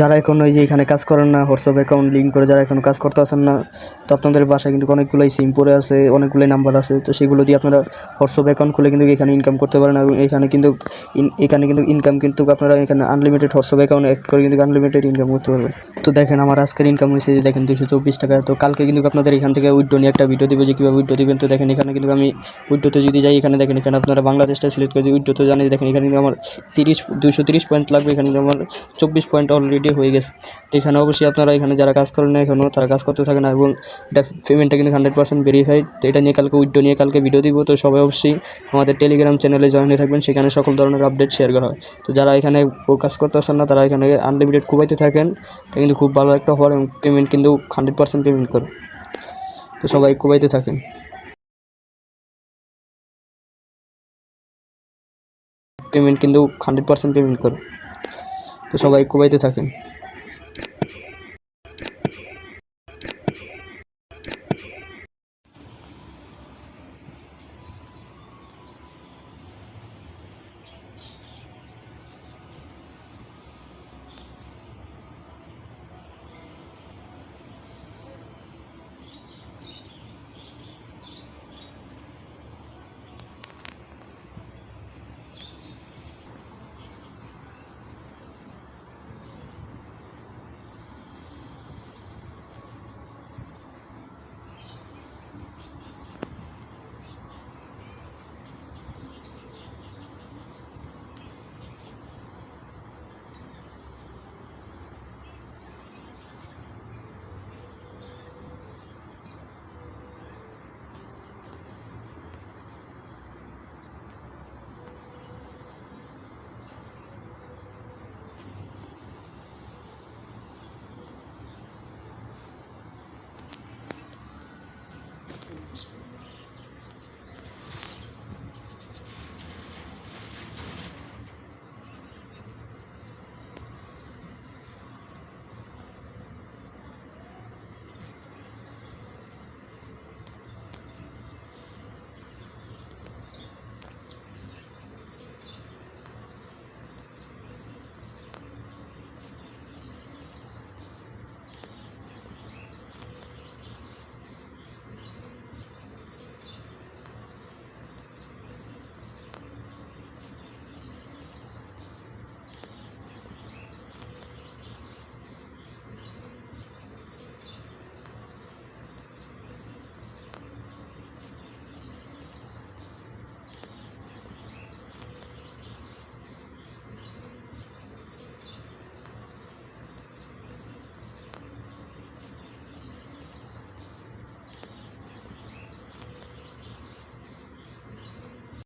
যারা এখন ওই যে এখানে কাজ করেন না হোয়াটসঅ্যাপ অ্যাকাউন্ট লিঙ্ক করে যারা এখন কাজ করতে আসেন না, তো আপনাদের বাসায় কিন্তু অনেকগুলোই সিম পড়ে আছে, অনেকগুলোই নাম্বার আছে, তো সেগুলো দিয়ে আপনারা হোয়াটসঅ্যাপ অ্যাকাউন্ট খুলে কিন্তু এখানে ইনকাম করতে পারেন এবং এখানে কিন্তু এখানে কিন্তু ইনকাম কিন্তু আপনারা এখানে আনলিমিটেড হোয়াটসঅ্যাপ অ্যাকাউন্ট অ্যাড করে কিন্তু আনলিমিটেড ইনকাম করতে পারবেন। তো দেখেন আমার আজকের ইনকাম হয়েছে যে দেখেন দুশো চব্বিশ টাকা, তো কালকে কিন্তু আপনাদের এখান থেকে উইড্রো নিয়ে একটা ভিডিও দেবো যে কীভাবে উইড্রো দিবেন। তো দেখেন এখানে কিন্তু আমি উইড্রোতে যদি যাই, এখানে দেখেন এখানে আপনারা বাংলাদেশটা সিলেক্ট করে উইড্রোতে জানি দেখেন এখানে কিন্তু আমার তিরিশ দুশো তিরিশ পয়েন্ট লাগবে, এখানে কিন্তু আমার চব্বিশ পয়েন্ট অলরেডি হয়ে গেছে। তো এখানে অবশ্যই আপনারা এখানে যারা কাজ করেন না এখনও তারা কাজ করতে থাকেন এবং এটা পেমেন্টটা কিন্তু হান্ড্রেড পার্সেন্ট ভেরিফাইড তো এটা নিয়ে কালকে উইড্রো নিয়ে কালকে ভিডিও দিব। তো সবাই অবশ্যই আমাদের টেলিগ্রাম চ্যানেলে জয়েন হয়ে থাকবেন। সেখানে সকল ধরনের আপডেট শেয়ার করা হয়। তো যারা এখানে কাজ করতে আসেন না, তারা এখানে আনলিমিটেড কুবাইতে থাকেন। এটা কিন্তু খুব ভালো একটা হওয়ার এবং পেমেন্ট কিন্তু হান্ড্রেড পার্সেন্ট পেমেন্ট করে। তো সবাই কুবাইতে থাকেন। পেমেন্ট কিন্তু হান্ড্রেড পার্সেন্ট পেমেন্ট করে। তো সবাই কুবাইতে থাকেন।